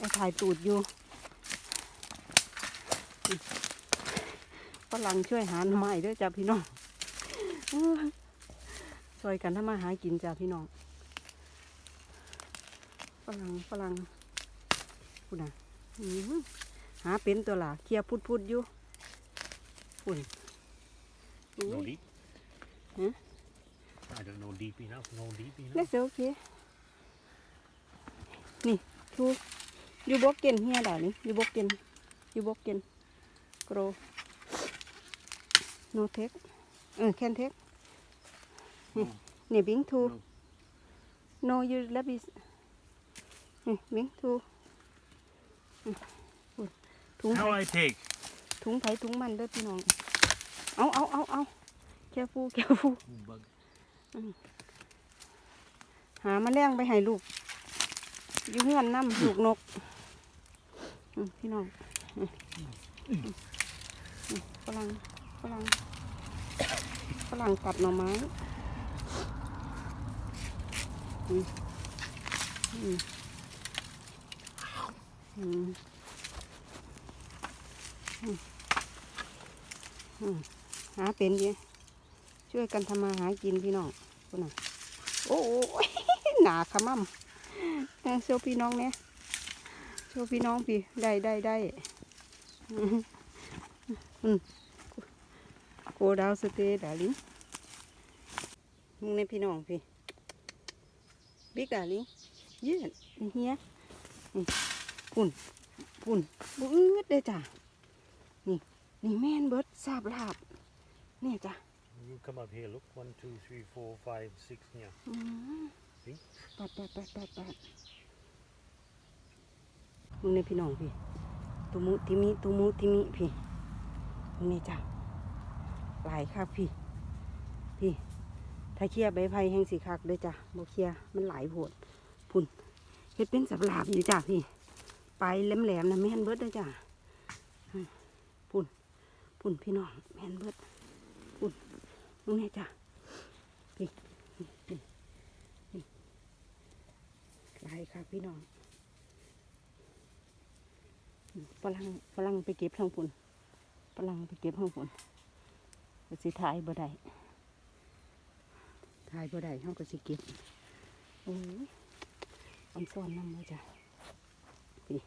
ไอ้ถ่ายตูดอยู่ฝรั่งช่วยหาหน่อไม้ด้วยจ้าพี่น้องอื้อช่วยกันทำมาหากินจ้าพี่น้องฝรั่งฝรั่งพูดนะอื้อหือหาเป็นตัวละเคลียร์พุดพุดๆอยู่ปุ่นอื้อ No deep? Huh? I don't know deep enough. No deep enough. That's okay. นี่ ทูยูบอกเกนเฮียด่านี่ยูบอกเกนยูบอกเกนโกร no take เออ can take นี่นี่บิงทู No. no you let me นี่บิงทูถุงไผ How I take? ถุงไผถุงมันเด้อพี่น้อง เอาเอาเอาเอาแค่ฟูแค่ฟู Bug. หาแมาแรงไปให้ลูกอยู่เฮือนน้ำลูกนกอืม พี่น้องอืมอืมอืมฝรั่งฝรั่งฝรั่งกัดหน่อไม้อืมอืมอืมอืมหาเป็นดีช่วยกันทำมาหากินพี่น้องคนน่ะ โอ้โหหนาขมั่มเออโชว์พี่น้องเนี่ย โชว์พี่น้องพี่ได้ได้ได้อืมอืมโกดาวสเตย์ดาลิงมึงในพี่น้องพี่บิ๊กดาลิงยืดเฮียนี่ปุ่นปุ่นบุ้ดเลยจ้ะนี่นี่แม่นเบิดสาบลาบเนี่ยจ้ะ You come up here. Look. One, two, three, four, five, six. Yeah. อืม See? ปัดปัดปัดปัดปัด มึงในพี่น้องพี่ตุมุติมิตุมุติมิพี่มึงนี่จ้ะหลายคักพี่ พี่ถ้าเคลียใบไผ่แห้งสีคักเลยจ้ะโมเคลียมันหลายโผดพุ่นเฮ็ดเป็นสับหลาบอยู่จ้ะพี่ไปลายแหลมๆนะแม่นเบิดเลยจ้ะพุ่นพุ่นพี่น้องแม่นเบิดพุ่นมึงนี่จ้ะพี่นี่นี่หลายคักพี่น้อง ฝรั่งฝรั่งไปเก็บทางพุ่นฝรั่งไปเก็บทางพุ่นก็สิถ่ายบ่ได้ถ่ายบ่ได้เฮาก็สิเก็บโอ้ยอันซ่อนนำมาจ้ะพี่นี่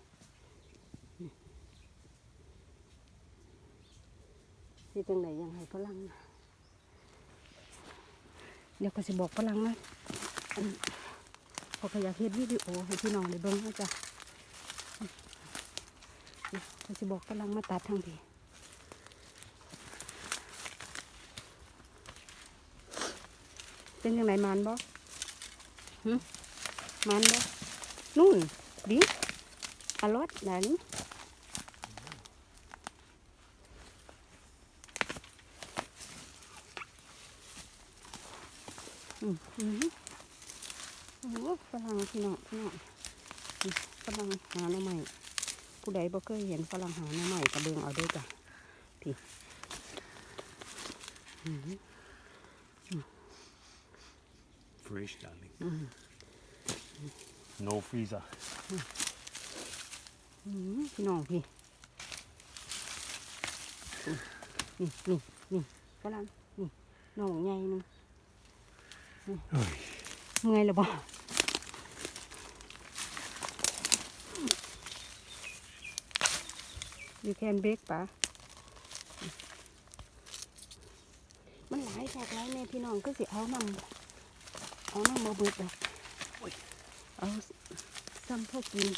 ที่จังไหนยังให้ฝรั่งนะเดี๋ยวก็สิบอกฝรั่งนะอันพอก็อยากเฮ็ดวิดีโอให้พี่น้องได้เบิ่งนะจ้ะ เดี๋ยวก็สิบอกฝรั่งมาตัดทางพี่เป็นยังไงมันบ่หึมันบ่นู่นดิอรอดนั่นอืมอืมโอ้ฝรั่งพี่น้องพี่น้องอืมฝรั่งหาหน่อใหม่ ผู้ใดบ่เคยเห็นฝรั่งหาหน่อใหม่กระเบืองเอาเด้วยจ้ะพี่อืม Fresh, darling. No freezer. อืมพี่น้องพี่นี่นี่นี่ฝรั่งนี่น้องใหญ่หนึง Oi. เมื่อยแล้วบ่ยูแค นเบกปะมันหลายจากหลายแม่พี่น้องก็สิเอานำเอานำมาเบิดดอกเอาซ้ำพวกกิน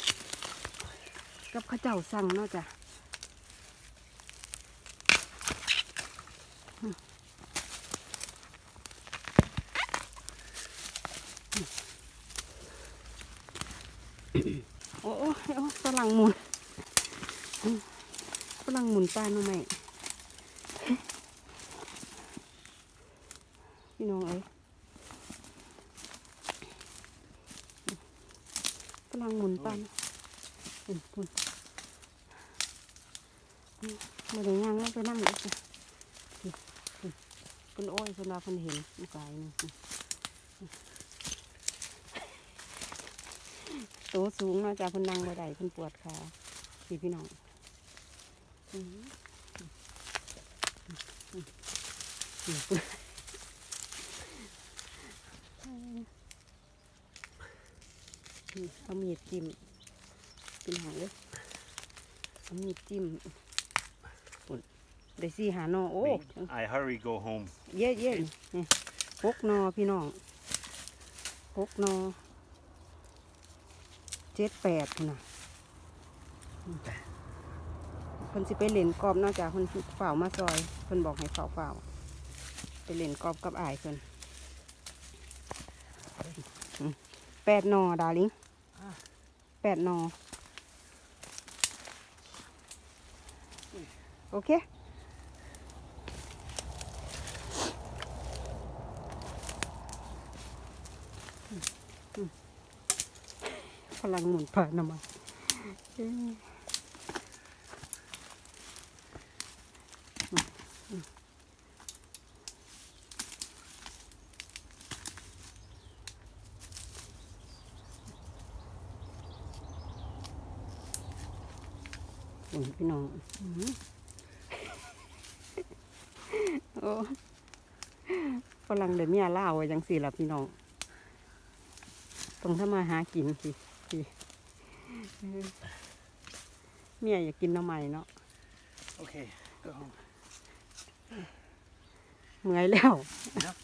กับข้าวเจ้าสั่งเนาะจ้ะโอ้โอ้ฝรั่งหมุน อืมฝรั่งหมุนปลาหน่อไม้พี่น้องเอ้ยฝรั่งหมุนปลาเนาะปุ่นปุ่นมไม่ได้ย่างลงไปนั่งเลยจ้ะนี่นี่เป็นโอ้ยคนเราคนเห็นมันกลายนึงอืมไปตัวสูงนาะจ้ะเพิ่นนั่งบ่ได้เพิ่นปวดขาพี่พี่น้องอืมอืมอืมอืมนี่ เอามีดจิ้มเป็นหางเลยเอามีดจิ้มปุ่นได้สี่หาหนอโอ้ I hurry go home. เย่เย่นี่หกหนอพี่น้องหกหนอเจ็ดแปดนะ พิ่นสิไปเล่นกอบนอกจากเพิ่นเฝ้ามาซอยเพิ่นบอกให้เฝ้าเฝ้าไปเล่นกอบกับอายเพิ่นอืมแปดหนอดาลิงแปดหนอโอเคพลังหมุนผ่านมาเอ้ยโอ้ย พี่น้องอื้อหือโอ้ฝรั่งเดี๋ยวเมียเล่าไว้จังสี่ละพี่น้องต้องทำมาหากินสิสิเออเมียอยากกินหน้ำใหม่เนาะ Okay, go home. เมื่อยแล้วครับ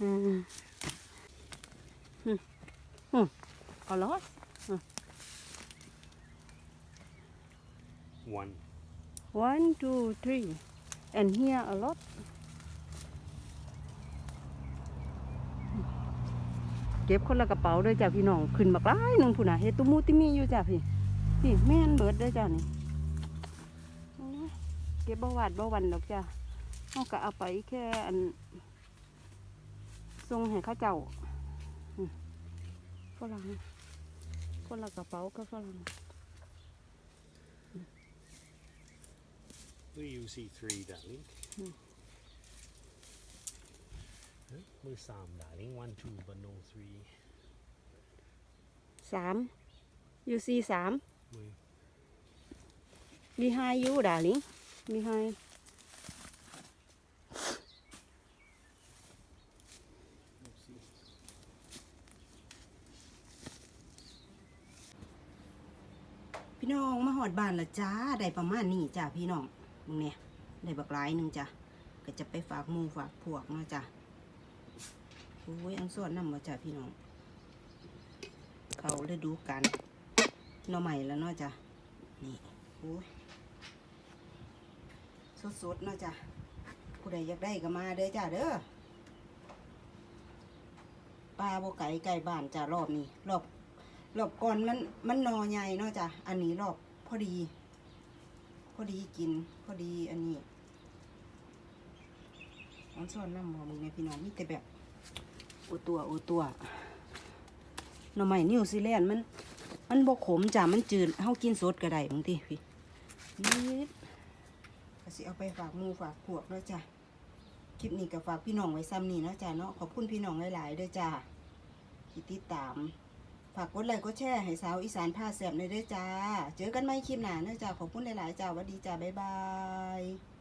อืมอืมอืมเอาล้อ One. one two three and here a lot เก็บคนละกระเป๋าด้วยจ้ะพี่น้อง ขึ้นมากร้ายหนึ่งผู้น่ะเฮตุมูติมีอยู่จ้ะพี่ พี่แม่นเบิดด้วยจ้ะนี่ยเก็บบ่หวาดบ่วันดอกจ้ะเอาก็เอาไปแค่อันส่งให้ข้าเจ้าฝรั่งคนละกระเป๋าก็ฝรั่ง We usually three, darling. Hmm. Huh? We're Sam, darling. One, two, but no three. สามยูซีสาม We มีไฮยูดาลิงมีไฮพี่น้องมาหอดบ้านละจ้า ได้ประมาณนี้จ้าพี่น้อง มึงเนี่ยได้บักหลายหนึ่งจ้ะก็จะไปฝากมูฝากพวกเนาะจ้ะโอ้ยอันสวดน้ำมาจ้ะพี่น้อง เขาได้ดูกันหน่อใหม่แล้วเนาะจ้ะนี่โอ้ยสดๆเนาะจ้ะผู้ใดอยากได้ก็มาเด้อจ้ะเด้อปลาโบไก่ไก่บ้านจ้ะรอบนี้รอบรอบก่อนมันมันนอใหญ่เนาะจ้ะอันนี้รอบพอดี พอดีกิน พอดีอันนี้อันซ่อนน้ำหอมเนี่ยพี่น้องมีแต่แบบโอตัวโอตัวหน่อไม้นิวซีแลนด์มัน มันบกขมจ้ะมันจืดเฮากินสดก็ได้บางทีพี่นิดก็สิเอาไปฝากมูฝากพวกแล้วจ้ะคลิปนี้ก็ฝากพี่น้องไว้ซ้ำนี่นะจ้ะเนาะขอบคุณพี่น้องหลายๆด้อจ้ะที่ติดตาม ฝากกดไลค์กดแชร์ให้สาวอีสานผ้าแสบในอยด้อจ้า เจอกันใหม่คลิปหน้าเนาะจ้ะขอบคุณหลาย ๆ จ้าวัสดีจ้า บ๊ายบาย